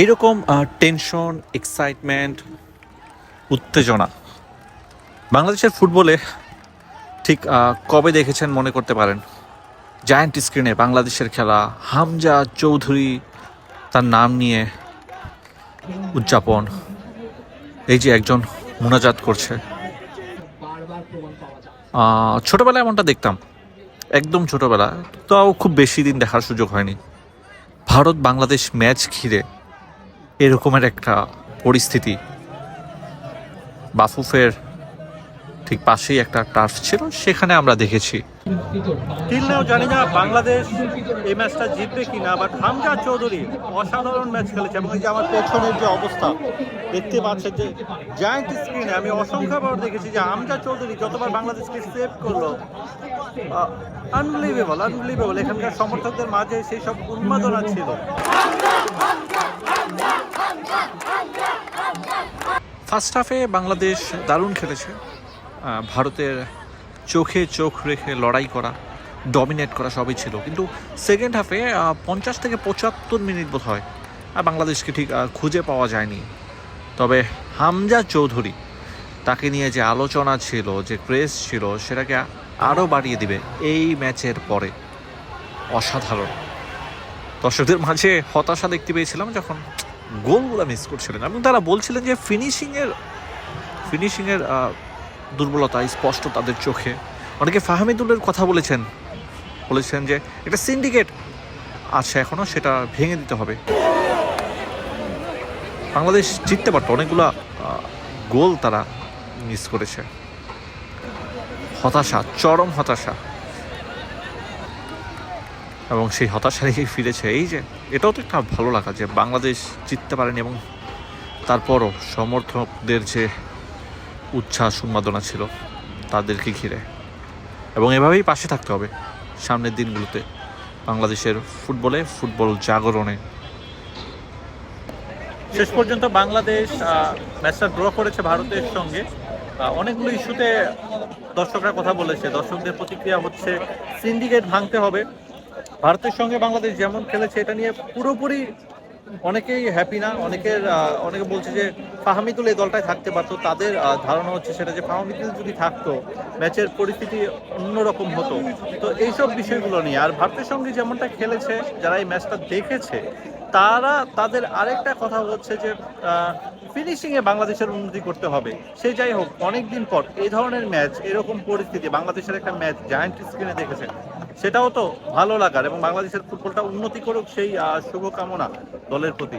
এইরকম tension excitement উত্তেজনা। বাংলাদেশের ফুটবলে ঠিক কবে দেখেছেন মনে করতে পারেন? জায়ান্ট স্ক্রিনে বাংলাদেশের খেলা, হামজা চৌধুরী তার নাম নিয়ে উদযাপন। এই যে একজন মোনাজাত করছে। ছোটবেলায় এমনটা দেখতাম। একদম ছোটবেলা তাও খুব বেশি দিন দেখার সুযোগ হয়নি। ভারত বাংলাদেশ ম্যাচ ঘিরে এরকমের একটা পরিস্থিতি। বাফুফের ঠিক পাশেই একটা টার্ফ ছিল, সেখানে আমরা দেখেছি। টিল নাও জানি না বাংলাদেশ এই ম্যাচটা জিতবে কিনা বাট হামজা চৌধুরী অসাধারণ ম্যাচ খেলেছে। এবং যে আমার পেছনের যে অবস্থা, দেখতে পাচ্ছেন যে জায়ান্ট স্ক্রিনে আমি অসংখ্যবার দেখেছি যে হামজা চৌধুরী যতবার বাংলাদেশকে সেভ করল আনবিলিভেবল আনবিলিভেবল এখানকার সমর্থকদের মাঝে সেই সব উন্মাদনা ছিল। ফার্স্ট হাফে বাংলাদেশ দারুণ খেলেছে। ভারতের চোখে চোখ রেখে লড়াই করা ডমিনেট করা সবই ছিল। কিন্তু সেকেন্ড হাফে পঞ্চাশ থেকে পঁচাত্তর মিনিট বোধ হয় আর বাংলাদেশকে ঠিক খুঁজে পাওয়া যায়নি। তবে হামজা চৌধুরী, তাকে নিয়ে যে আলোচনা ছিল, যে ক্রেজ ছিল, সেটাকে আরও বাড়িয়ে দিবে এই ম্যাচের পরে। অসাধারণ। দর্শকদের মাঝে হতাশা দেখতে পেয়েছিলাম যখন গোলগুলো মিস করছিলেন। এবং তারা বলছিলেন যে ফিনিশিংয়ের ফিনিশিংয়ের দুর্বলতা স্পষ্ট তাদের চোখে। অনেকে ফাহামিদুলের কথা বলেছেন। বলেছেন যে এটা সিন্ডিকেট আছে এখনও সেটা ভেঙে দিতে হবে। বাংলাদেশ জিততে পারত, অনেকগুলো গোল তারা মিস করেছে। হতাশা, চরম হতাশা। এবং সেই হতাশা রেখে ফিরেছে। এই যে এটাও তো একটা ভালো লাগা যে বাংলাদেশ জিততে পারেনি এবং তারপরও সমর্থকদের যে উচ্ছ্বাস, উন্মাদনা ছিল তাদেরকে ঘিরে। এবং এভাবেই পাশে থাকতে হবে সামনের দিনগুলোতে বাংলাদেশের ফুটবলে, ফুটবল জাগরণে। শেষ পর্যন্ত বাংলাদেশ ম্যাচটা ড্র করেছে ভারতের সঙ্গে। অনেকগুলো ইস্যুতে দর্শকরা কথা বলেছে। দর্শকদের প্রতিক্রিয়া হচ্ছে, সিন্ডিকেট ভাঙতে হবে। ভারতের সঙ্গে বাংলাদেশ যেমন খেলেছে, এটা নিয়ে পুরোপুরি অনেকেই হ্যাপি না। অনেকের অনেকে বলছে যে ফাহামিদুল এই দলটায় থাকতে পারতো। তাদের ধারণা হচ্ছে সেটা যে ফাহামিদুল যদি থাকতো, ম্যাচের পরিস্থিতি অন্যরকম হতো। তো এইসব বিষয়গুলো নিয়ে, আর ভারতের সঙ্গে যেমনটা খেলেছে, যারা এই ম্যাচটা দেখেছে, তারা, তাদের আরেকটা কথা হচ্ছে যে ফিনিশিংয়ে বাংলাদেশের উন্নতি করতে হবে। সে যাই হোক, অনেকদিন পর এই ধরনের ম্যাচ, এরকম পরিস্থিতি, বাংলাদেশের একটা ম্যাচ জায়ান্ট স্ক্রিনে দেখেছে সেটাও তো ভালো লাগার এবং বাংলাদেশের ফুটবলটা উন্নতি করুক সেই শুভকামনা দলের প্রতি।